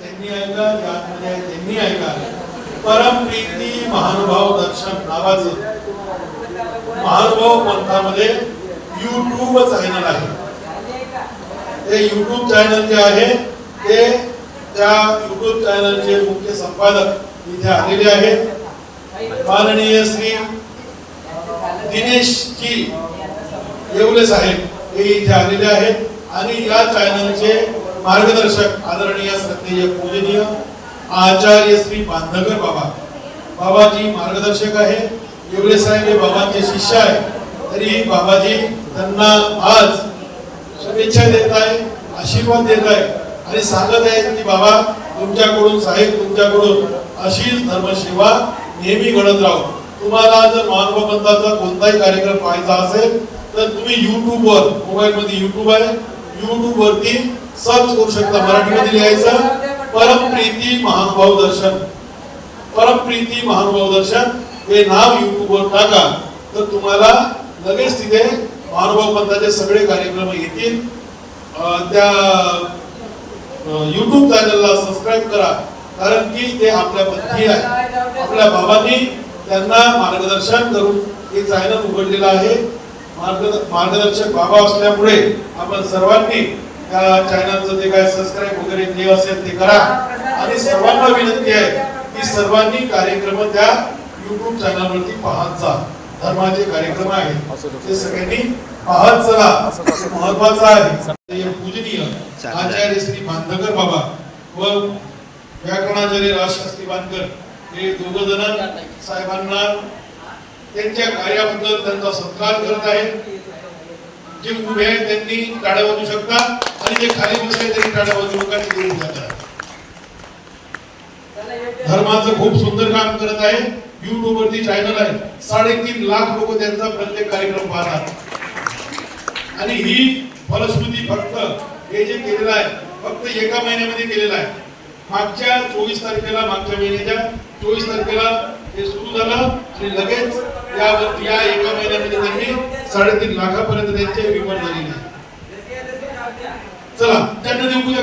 त्यांनी ऐका ज्यामध्ये आहे त्यांनी ऐका परमप्रीती महानुभाव दर्शन नावाचं. महानुभाव पंथामध्ये युट्यूब चॅनल आहे ते युट्यूब चॅनल जे आहे ते त्या युट्यूब चॅनलचे मुख्य संपादक इथे आलेले आहेत. माननीय श्री दिनेश जी येवले साहेब हे इथे आलेले आहेत. आणि या चॅनलचे मार्गदर्शक आदरणीय श्रद्धेय पूजनीय आचार्य श्री बांधकर बाबा. बाबाजी मार्गदर्शक आहे येवले साहेब हे बाबांचे शिष्य आहे तरी बाबाजी त्यांना आज शुभेच्छा देत आहे आशीर्वाद देत आहे आणि सांगत आहेत की बाबा तुमच्याकडून साहेब तुमच्याकडून अशीच धर्मसेवा नेहमी घडत राहू. तुम्हाला जर मानवपंथाचा कोणताही कार्यक्रम पाहायचा असेल तर तुम्ही युट्यूबवर मोबाईलमध्ये युट्यूब आहे. युट्यूबवरती सर्च करू शकता. मराठीमध्ये लिहायचं परमप्रीती महानुभाव दर्शन. परमप्रीती महानुभाव दर्शन. हे नाव युट्यूबवर टाका. तर तुम्हाला लगेच तिथे महानुभाव पंथाचे सगळे कार्यक्रम येतील. त्या युट्यूब चॅनलला सबस्क्राईब करा. कारण की ते आपल्या पत्नी आहे. आपल्या बाबांनी त्यांना मार्गदर्शन करून हे चॅनल उघडलेलं आहे. मार्गदर्शक बाबा असल्यामुळे आपण सर्वांनी त्या चॅनलचं जे काय सबस्क्राईब वगैरे जे असेल ते करा. आणि सर्वांना विनंती आहे की सर्वांनी कार्यक्रम त्या युट्यूब चॅनलवरती पाहत जा. धर्माचे कार्यक्रम आहेत. ते सगळ्यांनी पाहत चला. महत्वाचं आहे. पूजनीय आचार्य श्री बांधकर बाबा व व्याकरणाचार्य राजशास्त्री बांधकर हे दोघ जण साहेबांना त्यांच्या कार्याबद्दल त्यांचा सत्कार करत आहेत. जे उभे आहेत त्यांनी टाळ्या वाजवू शकतात आणि जे खाली बसले त्यांनी टाळ्या जातात धर्माचं खूप सुंदर काम करत आहे. युट्यूब वरती चॅनल आहे. साडेतीन लाख लोक त्यांचा प्रत्येक कार्यक्रम पाहतात. आणि ही फलश्रुती फक्त हे जे केलेलं आहे फक्त एका महिन्यामध्ये केलेलं आहे. मागच्या चोवीस तारखेला मागच्या महिन्याच्या चोवीस तारखेला हे सुरू झालं आणि लगेच यावर या एका महिन्यामध्ये त्यांनी साडेतीन लाखापर्यंत त्यांचे विमान झालेले आहे. चला त्यांना देऊ पूजा